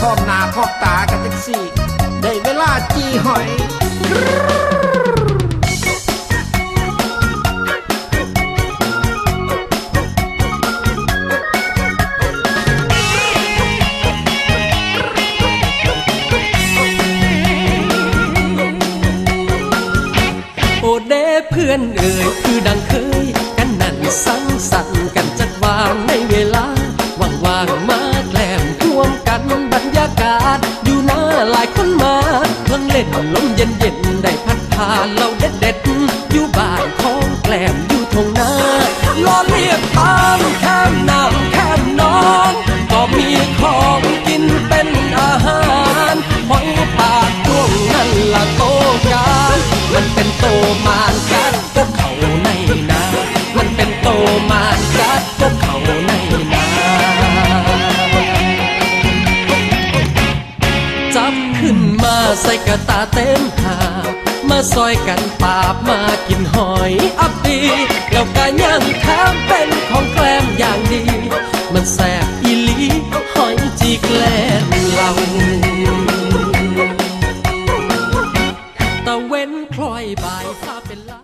พร้อมหน้าพร้อมตากันจังสี่ ได้เวลาจีหอยโอเด้เพื่อนเอ่ยคือดังเคย ล่นลมเย็นๆได้พัดพาเราเด็ดเด็ดอยู่บ้านของแกล้มอยู่ทงนาล้อเลียบตามแคมน้ำแคมน้องก็มีของกินเป็นอาหารหอยปากดวงนั่นละโตกา ขึ้นมาใส่กระตาเต็มหามาซอยกันปาบมากินหอยอับดีแล้วก็ย่างแถมเป็นของแกลมอย่างดี มันแสบอีลีหอยจีแกล้มเราตะเว้นคลอยบ่ายฟ้าเป็นลา